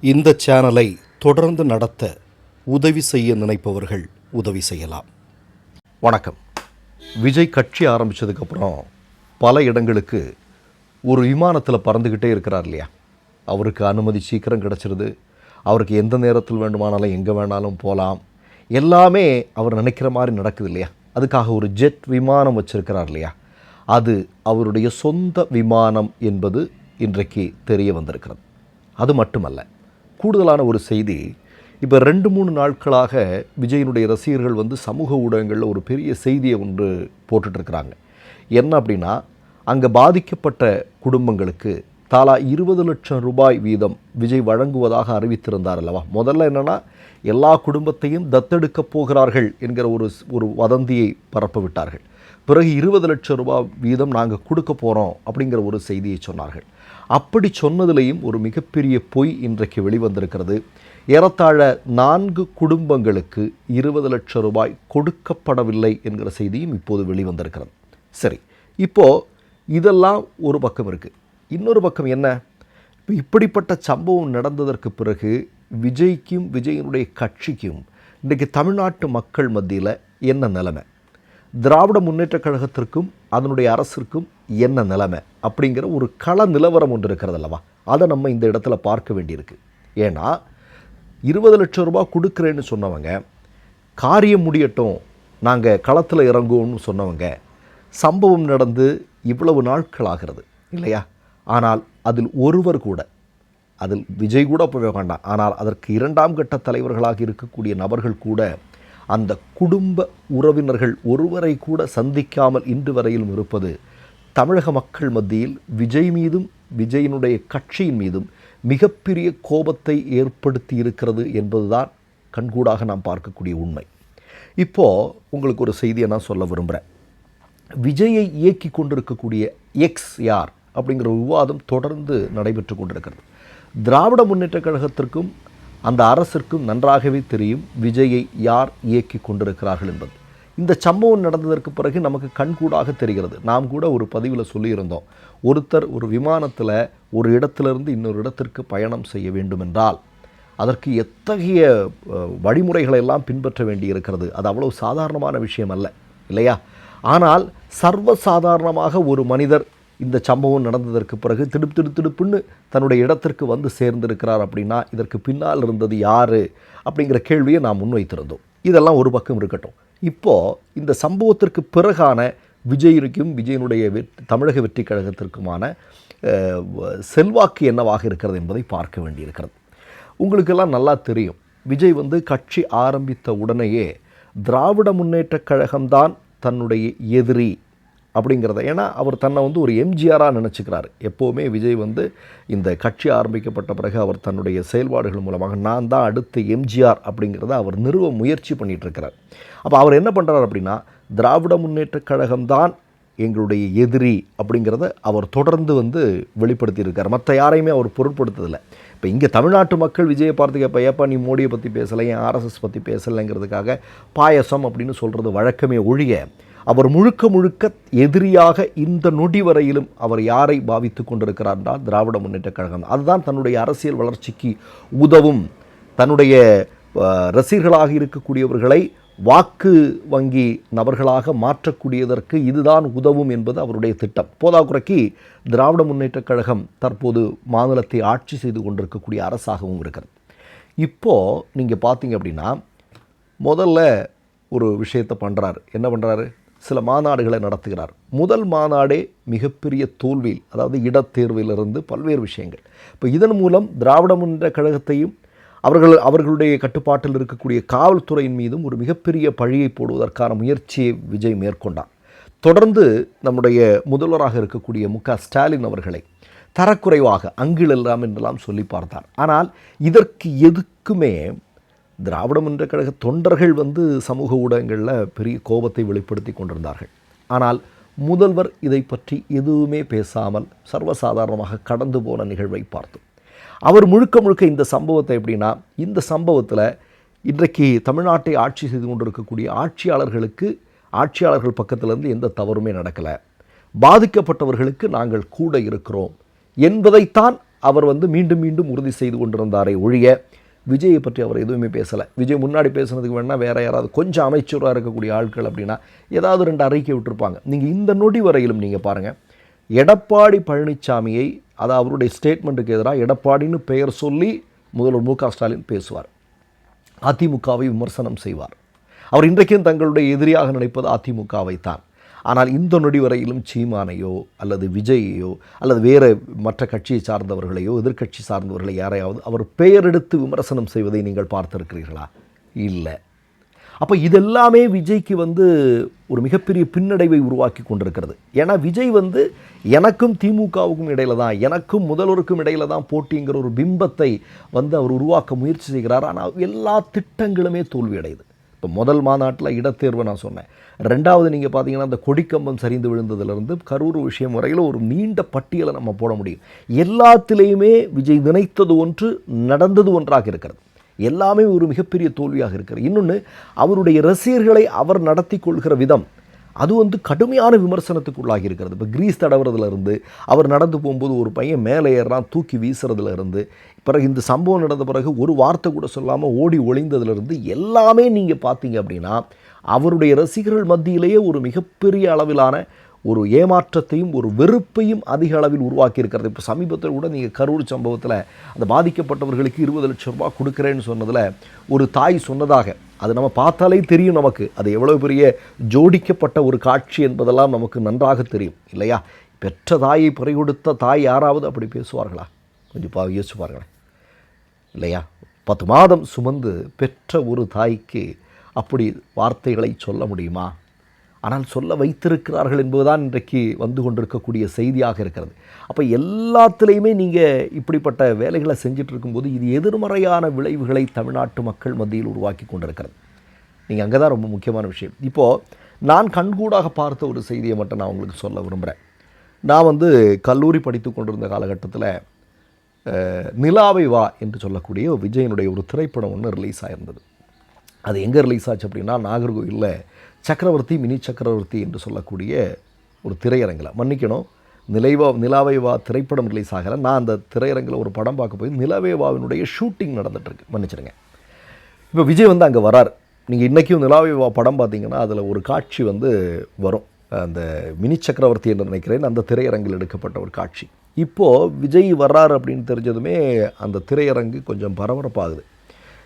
இந்த சேனலை தொடர்ந்து நடத்த உதவி செய்ய நினைப்பவர்கள் உதவி செய்யலாம். வணக்கம். விஜய் கட்சி ஆரம்பித்ததுக்கப்புறம் பல இடங்களுக்கு ஒரு விமானத்தில் பறந்துக்கிட்டே இருக்கிறார் இல்லையா? அவருக்கு அனுமதி சீக்கிரம் கிடச்சிருது. அவருக்கு எந்த நேரத்தில் வேண்டுமானாலும் எங்கே வேணாலும் போகலாம் எல்லாமே அவர் நினைக்கிற மாதிரி நடக்குது இல்லையா? அதுக்காக ஒரு ஜெட் விமானம் வச்சுருக்கிறார் இல்லையா? அது அவருடைய சொந்த விமானம் என்பது இன்றைக்கு தெரிய வந்திருக்கிறது. அது மட்டுமல்ல கூடுதலான ஒரு செய்தி. இப்போ ரெண்டு மூணு நாட்களாக விஜயனுடைய ரசிகர்கள் வந்து சமூக ஊடகங்களில் ஒரு பெரிய செய்தியை ஒன்று போட்டுட்ருக்குறாங்க. என்ன அப்படின்னா அங்கே பாதிக்கப்பட்ட குடும்பங்களுக்கு தாலா இருபது லட்சம் ரூபாய் வீதம் விஜய் வழங்குவதாக அறிவித்திருந்தார் அல்லவா? முதல்ல என்னென்னா எல்லா குடும்பத்தையும் தத்தெடுக்கப் போகிறார்கள் என்கிற ஒரு ஒரு வதந்தியை பரப்பவிட்டார்கள் பிறகு இருபது லட்சம் ரூபாய் வீதம் நாங்கள் கொடுக்க போகிறோம் அப்படிங்கிற ஒரு செய்தியை சொன்னார்கள். அப்படி சொன்னதிலேயும் ஒரு மிகப்பெரிய பொய் இன்றைக்கு வெளிவந்திருக்கிறது. ஏறத்தாழ நான்கு குடும்பங்களுக்கு இருபது லட்சம் ரூபாய் கொடுக்கப்படவில்லை என்கிற செய்தியும் இப்போது வெளிவந்திருக்கிறது. சரி இப்போது இதெல்லாம் ஒரு பக்கம் இருக்குது இன்னொரு பக்கம் என்ன? இப்போ இப்படிப்பட்ட சம்பவம் நடந்ததற்கு பிறகு விஜய்க்கும் விஜயனுடைய கட்சிக்கும் இன்றைக்கு தமிழ்நாட்டு மக்கள் மத்தியில் என்ன நிலைமை? திராவிட முன்னேற்றக் கழகத்திற்கும் அதனுடைய அரசிற்கும் என்ன நிலைமை? அப்படிங்கிற ஒரு கள நிலவரம் ஒன்று இருக்கிறது அல்லவா? அதை நம்ம இந்த இடத்துல பார்க்க வேண்டியிருக்கு. ஏன்னா இருபது லட்சம் ரூபாய் கொடுக்குறேன்னு சொன்னவங்க காரியம் முடியட்டும் நாங்கள் களத்தில் இறங்குவோம்னு சொன்னவங்க சம்பவம் நடந்து இவ்வளவு நாட்கள் ஆகிறது இல்லையா? ஆனால் அதில் ஒருவர் கூட அதில் விஜய் கூட போக வேண்டாம். ஆனால் அதற்கு இரண்டாம் கட்ட தலைவர்களாக இருக்கக்கூடிய நபர்கள் கூட அந்த குடும்ப உறவினர்கள் ஒருவரை கூட சந்திக்காமல் இன்று வரையிலும் இருப்பது தமிழக மக்கள் மத்தியில் விஜய் மீதும் விஜயினுடைய கட்சியின் மீதும் மிகப்பெரிய கோபத்தை ஏற்படுத்தி இருக்கிறது என்பதுதான் கண்கூடாக நாம் பார்க்கக்கூடிய உண்மை. இப்போது உங்களுக்கு ஒரு செய்தியை நான் சொல்ல விரும்புகிறேன் விஜயை இயக்கி கொண்டிருக்கக்கூடிய எக்ஸ் யார் அப்படிங்கிற விவாதம் தொடர்ந்து நடைபெற்று கொண்டிருக்கிறது. திராவிட முன்னேற்றக் கழகத்திற்கும் அந்த அரசிற்கும் நன்றாகவே தெரியும் விஜயை யார் இயக்கி கொண்டிருக்கிறார்கள் என்பது. இந்த சம்பவம் நடந்ததற்கு பிறகு நமக்கு கண்கூடாக தெரிகிறது. நாம் கூட ஒரு பதிவில் சொல்லியிருந்தோம். ஒருத்தர் ஒரு விமானத்தில் ஒரு இடத்திலிருந்து இன்னொரு இடத்திற்கு பயணம் செய்ய வேண்டுமென்றால் அதற்கு எத்தகைய வழிமுறைகளை எல்லாம் பின்பற்ற வேண்டி இருக்கிறது அது அவ்வளவு சாதாரணமான விஷயம் அல்ல இல்லையா? ஆனால் சர்வசாதாரணமாக ஒரு மனிதர் இந்த சம்பவம் நடந்ததற்கு பிறகு திடுப்பு திடு திடுப்புன்னு தன்னுடைய இடத்திற்கு வந்து சேர்ந்திருக்கிறார் அப்படின்னா இதற்கு பின்னால் இருந்தது யார் அப்படிங்கிற கேள்வியை நாம் முன்வைத்திருந்தோம். இதெல்லாம் ஒரு பக்கம் இருக்கட்டும். இப்போது இந்த சம்பவத்திற்கு பிறகான விஜய்க்கும் விஜயனுடைய வெற்றி தமிழக வெற்றி கழகத்திற்குமான வ- செல்வாக்கு என்னவாக இருக்கிறது என்பதை பார்க்க வேண்டியிருக்கிறது. உங்களுக்கெல்லாம் நல்லா தெரியும். விஜய் வந்து கட்சி ஆரம்பித்த உடனேயே திராவிட முன்னேற்றக் கழகம்தான் தன்னுடைய எதிரி. அப்படிங்கிறத. ஏன்னா அவர் தன்னை வந்து ஒரு எம்ஜிஆராக நினச்சிக்கிறாரு. எப்போவுமே விஜய் வந்து இந்த கட்சி ஆரம்பிக்கப்பட்ட பிறகு அவர் தன்னுடைய செயல்பாடுகள் மூலமாக நான் தான் அடுத்த எம்ஜிஆர் அப்படிங்கிறத அவர் நிறுவ முயற்சி பண்ணிகிட்ருக்கிறார் அப்போ அவர் என்ன பண்ணுறார் அப்படின்னா திராவிட முன்னேற்றக் கழகம்தான் எங்களுடைய எதிரி அப்படிங்கிறத அவர் தொடர்ந்து வந்து வெளிப்படுத்தியிருக்கார். மற்ற யாரையுமே அவர் பொருட்படுத்ததில்லை. இப்போ இங்கே தமிழ்நாட்டு மக்கள் விஜயை பார்த்து கேட்ப ஏப்பா நீ மோடியை பற்றி பேசலை ஏன் ஆர்எஸ்எஸ் பற்றி பேசலைங்கிறதுக்காக பாயசம் அப்படின்னு சொல்கிறது வழக்கமே ஒழிய அவர் முழுக்க முழுக்க எதிரியாக இந்த நொடி வரையிலும் அவர் யாரை பாவித்து கொண்டிருக்கிறார் என்றால் திராவிட முன்னேற்ற கழகம். அதுதான் தன்னுடைய அரசியல் வளர்ச்சிக்கு உதவும். தன்னுடைய ரசிகர்களாக இருக்கக்கூடியவர்களை வாக்கு வங்கி நபர்களாக மாற்றக்கூடியதற்கு இதுதான் உதவும் என்பது அவருடைய திட்டம். போதாக்குறைக்கு திராவிட முன்னேற்றக் கழகம் தற்போது மாநிலத்தை ஆட்சி செய்து கொண்டிருக்கக்கூடிய அரசாகவும் இருக்கிறது. இப்போது நீங்கள் பார்த்தீங்க அப்படின்னா முதல்ல ஒரு விஷயத்தை பண்ணுறாரு என்ன பண்ணுறாரு சில மாநாடுகளை நடத்துகிறார். முதல் மாநாடே மிகப்பெரிய தோல்வியில் அதாவது இடத்தேர்விலிருந்து பல்வேறு விஷயங்கள். இப்போ இதன் மூலம் திராவிட முன்னேற்ற கழகத்தையும் அவர்கள் அவர்களுடைய கட்டுப்பாட்டில் இருக்கக்கூடிய காவல்துறையின் மீதும் ஒரு மிகப்பெரிய பழியை போடுவதற்கான முயற்சியை விஜய் மேற்கொண்டார். தொடர்ந்து நம்முடைய முதல்வராக இருக்கக்கூடிய மு க ஸ்டாலின் அவர்களை தரக்குறைவாக அங்கிலெல்லாம் என்றெல்லாம் சொல்லி பார்த்தார். ஆனால் இதற்கு எதுக்குமே திராவிட முன்னேற்ற கழக தொண்டர்கள் வந்து சமூக ஊடகங்களில் பெரிய கோபத்தை வெளிப்படுத்தி கொண்டிருந்தார்கள். ஆனால் முதல்வர் இதை பற்றி எதுவுமே பேசாமல் சர்வசாதாரணமாக கடந்து போன நிகழ்வை பார்த்தோம் அவர் முழுக்க முழுக்க இந்த சம்பவத்தை எப்படின்னா இந்த சம்பவத்தில் இன்றைக்கு தமிழ்நாட்டை ஆட்சி செய்து கொண்டிருக்கக்கூடிய ஆட்சியாளர்களுக்கு ஆட்சியாளர்கள் பக்கத்திலிருந்து எந்த தவறுமே நடக்கலை. பாதிக்கப்பட்டவர்களுக்கு நாங்கள் கூட இருக்கிறோம் என்பதைத்தான் அவர் வந்து மீண்டும் மீண்டும் உறுதி செய்து கொண்டிருந்தாரே ஒழிய விஜயை பற்றி அவர் எதுவுமே பேசலை. விஜய் முன்னாடி பேசுனதுக்கு வேணால் வேறு யாராவது கொஞ்சம் அமைச்சராக இருக்கக்கூடிய ஆட்கள் அப்படின்னா ஏதாவது ரெண்டு அறிக்கை விட்டுருப்பாங்க. நீங்கள் இந்த நொடி வரையிலும் நீங்கள் பாருங்கள் எடப்பாடி பழனிசாமியை அது அவருடைய ஸ்டேட்மெண்ட்டுக்கு எதிராக எடப்பாடின்னு பெயர் சொல்லி முதல்வர் மு க ஸ்டாலின் பேசுவார். அதிமுகவை விமர்சனம் செய்வார். அவர் இன்றைக்கும் தங்களுடைய எதிரியாக நினைப்பது அதிமுகவை தான் ஆனால் இந்த நொடி வரையிலும் சீமானையோ அல்லது விஜயையோ அல்லது வேறு மற்ற கட்சியை சார்ந்தவர்களையோ எதிர்க்கட்சி சார்ந்தவர்களை யாரையாவது அவர் பெயரெடுத்து விமர்சனம் செய்வதை நீங்கள் பார்த்திருக்கிறீர்களா? இல்லை. அப்போ இதெல்லாமே விஜய்க்கு வந்து ஒரு மிகப்பெரிய பின்னடைவை உருவாக்கி கொண்டிருக்கிறது. ஏன்னா விஜய் வந்து எனக்கும் திமுகவுக்கும் இடையில தான் எனக்கும் முதல்வருக்கும் இடையில தான் போட்டிங்கிற ஒரு பிம்பத்தை வந்து அவர் உருவாக்க முயற்சி செய்கிறார். ஆனால் எல்லா திட்டங்களுமே தோல்வி அடையுது இப்போ முதல் மாநாட்டில் இடத்தேர்வை நான் சொன்னேன். ரெண்டாவது நீங்கள் பார்த்தீங்கன்னா அந்த கொடிக்கம்பம் சரிந்து விழுந்ததுலேருந்து கரூர் விஷயம் வரையில் ஒரு நீண்ட பட்டியலை நம்ம போட முடியும். எல்லாத்திலேயுமே விஜய் நினைத்தது ஒன்று நடந்தது ஒன்றாக இருக்கிறது. எல்லாமே ஒரு மிகப்பெரிய தோல்வியாக இருக்கிறது. இன்னொன்று அவருடைய ரசிகர்களை அவர் நடத்தி கொள்கிற விதம் அது வந்து கடுமையான விமர்சனத்துக்கு உள்ளாகி இருக்கிறது இப்போ கிரீஸ் தடவுறதுலேருந்து அவர் நடந்து போகும்போது ஒரு பையன் மேலே ஏறான் தூக்கி வீசுறதுலேருந்து. பிறகு இந்த சம்பவம் நடந்த பிறகு ஒரு வார்த்தை கூட சொல்லாமல் ஓடி ஒளிந்ததுலேருந்து எல்லாமே நீங்கள் பார்த்தீங்க அப்படின்னா அவருடைய ரசிகர்கள் மத்தியிலேயே ஒரு மிகப்பெரிய அளவிலான ஒரு ஏமாற்றத்தையும் ஒரு வெறுப்பையும் அதிக அளவில் உருவாக்கி இருக்கிறது இப்போ சமீபத்தில் கூட நீங்கள் கரூர் சம்பவத்தில் அந்த பாதிக்கப்பட்டவர்களுக்கு இருபது லட்சம் ரூபாய் கொடுக்குறேன்னு சொன்னதில் ஒரு தாய் சொன்னதாக. அது நம்ம பார்த்தாலே தெரியும் நமக்கு. அது எவ்வளோ பெரிய ஜோடிக்கப்பட்ட ஒரு காட்சி என்பதெல்லாம் நமக்கு நன்றாக தெரியும். இல்லையா? பெற்ற தாயை பிறை கொடுத்த தாய் யாராவது அப்படி பேசுவார்களா? கொஞ்சம் பா யோசிச்சு பாருங்களேன். இல்லையா? பத்து மாதம் சுமந்து பெற்ற ஒரு தாய்க்கு அப்படி வார்த்தைகளை சொல்ல முடியுமா? ஆனால் சொல்ல வைத்திருக்கிறார்கள் என்பதுதான் இன்றைக்கு வந்து கொண்டிருக்கக்கூடிய செய்தியாக இருக்கிறது. அப்போ எல்லாத்துலேயுமே நீங்கள் இப்படிப்பட்ட வேலைகளை செஞ்சுட்டு இருக்கும்போது இது எதிர்மறையான விளைவுகளை தமிழ்நாட்டு மக்கள் மத்தியில் உருவாக்கி கொண்டிருக்கிறது. நீங்கள் அங்கே தான் ரொம்ப முக்கியமான விஷயம். இப்போது நான் கண்கூடாக பார்த்த ஒரு செய்தியை மட்டும் நான் உங்களுக்கு சொல்ல விரும்புகிறேன் நான் வந்து கல்லூரி படித்து கொண்டிருந்த காலகட்டத்தில் நிலாவை வா என்று சொல்லக்கூடிய விஜயனுடைய ஒரு திரைப்படம் ஒன்று ரிலீஸ் ஆயிருந்தது. அது எங்கே ரிலீஸ் ஆச்சு அப்படின்னா நாகர்கோவிலில் சக்கரவர்த்தி மினி சக்கரவர்த்தி என்று சொல்லக்கூடிய ஒரு திரையரங்கில். மன்னிக்கணும் நிலைவா நிலாவை வா திரைப்படம் ரிலீஸ் ஆகலை நான் அந்த திரையரங்கில் ஒரு படம் பார்க்க போய் நிலவே வாவினுடைய ஷூட்டிங் நடந்துகிட்ருக்கு மன்னிச்சிருங்க இப்போ விஜய் வந்து அங்கே வரார். நீங்கள் இன்றைக்கும் நிலாவை வா படம் பார்த்தீங்கன்னா அதில் ஒரு காட்சி வந்து வரும். அந்த மினி சக்கரவர்த்தி என்று நினைக்கிறேன் அந்த திரையரங்கில் எடுக்கப்பட்ட ஒரு காட்சி. இப்போது விஜய் வர்றார் அப்படின்னு தெரிஞ்சதுமே அந்த திரையரங்கு கொஞ்சம் பரபரப்பாகுது.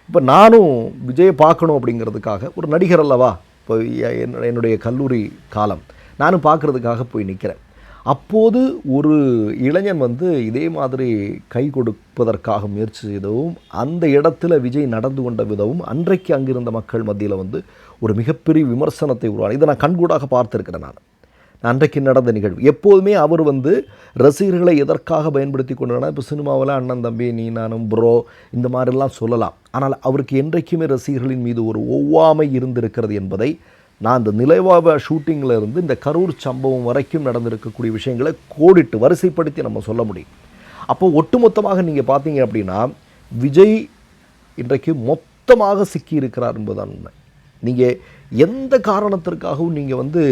இப்போ நானும் விஜயை பார்க்கணும் அப்படிங்கிறதுக்காக ஒரு நடிகர் அல்லவா இப்போ என்னுடைய- என்னுடைய கல்லூரி காலம். நானும் பார்க்குறதுக்காக போய் நிற்கிறேன் அப்போது ஒரு இளைஞன் வந்து இதே மாதிரி கை கொடுப்பதற்காக முயற்சி செய்தவும் அந்த இடத்துல விஜய் நடந்து கொண்ட விதமும் அன்றைக்கு அங்கிருந்த மக்கள் மத்தியில் வந்து ஒரு மிகப்பெரிய விமர்சனத்தை உருவான இதை நான் கண்கூடாக பார்த்துருக்கிறேன் நான். அன்றைக்கு நடந்த நிகழ்வு. எப்போதுமே அவர் வந்து ரசிகர்களை எதற்காக பயன்படுத்தி கொண்டானா இப்போ சினிமாவில் அண்ணன் தம்பி நீ நானும் ப்ரோ இந்த மாதிரிலாம் சொல்லலாம். ஆனால் அவருக்கு என்றைக்குமே ரசிகர்களின் மீது ஒரு ஒவ்வாமை இருந்திருக்கிறது என்பதை நான் இந்த நிலைவாவ ஷூட்டிங்கில் இருந்து இந்த கரூர் சம்பவம் வரைக்கும் நடந்திருக்கக்கூடிய விஷயங்களை கோடிட்டு வரிசைப்படுத்தி நம்ம சொல்ல முடியும். அப்போது ஒட்டுமொத்தமாக நீங்கள் பார்த்தீங்க அப்படின்னா விஜய் இன்றைக்கு மொத்தமாக சிக்கியிருக்கிறார் என்பதுதான் உண்மை. நீங்கள் எந்த காரணத்திற்காகவும் நீங்கள் வந்து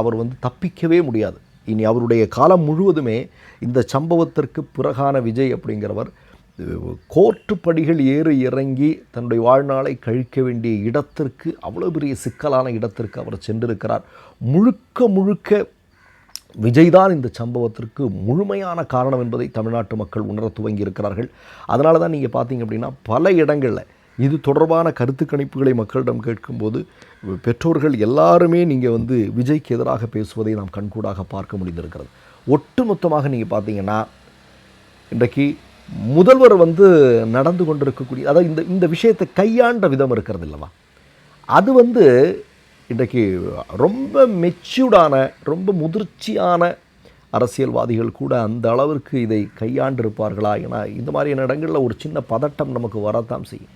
அவர் வந்து தப்பிக்கவே முடியாது. இனி அவருடைய காலம் முழுவதுமே இந்த சம்பவத்திற்கு பிறகான விஜய் அப்படிங்கிறவர் கோர்ட்டு படிகள் ஏறி இறங்கி தன்னுடைய வாழ்நாளை கழிக்க வேண்டிய இடத்திற்கு அவ்வளோ பெரிய சிக்கலான இடத்திற்கு அவர் சென்றிருக்கிறார். முழுக்க முழுக்க விஜய்தான் இந்த சம்பவத்திற்கு முழுமையான காரணம் என்பதை தமிழ்நாட்டு மக்கள் உணர துவங்கி இருக்கிறார்கள் அதனால தான் நீங்கள் பார்த்தீங்க அப்படின்னா பல இடங்களில் இது தொடர்பான கருத்து கணிப்புகளை மக்களிடம் கேட்கும்போது பெற்றோர்கள் எல்லாருமே நீங்கள் வந்து விஜய்க்கு எதிராக பேசுவதை நாம் கண்கூடாக பார்க்க முடிந்திருக்கிறது. ஒட்டுமொத்தமாக நீங்கள் பார்த்தீங்கன்னா இன்றைக்கு முதல்வர் வந்து நடந்து கொண்டிருக்கக்கூடிய அதாவது இந்த இந்த விஷயத்தை கையாண்ட விதம் இருக்கிறது இல்லவா? அது வந்து இன்றைக்கு ரொம்ப மெச்சூர்டான ரொம்ப முதிர்ச்சியான அரசியல்வாதிகள் கூட அந்த அளவிற்கு இதை கையாண்டிருப்பார்களா? ஏன்னா இந்த மாதிரியான இடங்களில் ஒரு சின்ன பதட்டம் நமக்கு வரத்தான் செய்யும்.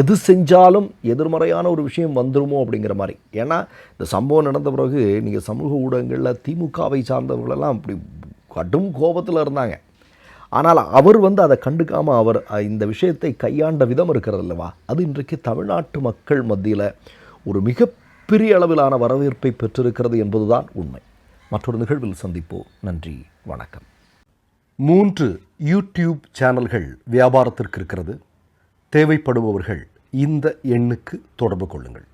எது செஞ்சாலும் எதிர்மறையான ஒரு விஷயம் வந்துருமோ அப்படிங்கிற மாதிரி. ஏன்னா இந்த சம்பவம் நடந்த பிறகு நீங்கள் சமூக ஊடகங்களில் திமுகவை சார்ந்தவர்களெல்லாம் அப்படி கடும் கோபத்தில் இருந்தாங்க. ஆனால் அவர் வந்து அதை கண்டுக்காமல் அவர் இந்த விஷயத்தை கையாண்ட விதம் இருக்கிறதில்லவா அது இன்றைக்கு தமிழ்நாட்டு மக்கள் மத்தியில் ஒரு மிகப்பெரிய அளவிலான வரவேற்பை பெற்றிருக்கிறது என்பதுதான் உண்மை. மற்றொரு நிகழ்வில் சந்திப்போம். நன்றி வணக்கம். மூன்று யூடியூப் சேனல்கள் வியாபாரத்திற்கு இருக்கிறது. தேவைப்படுபவர்கள் இந்த எண்ணுக்கு தொடர்பு கொள்ளுங்கள்.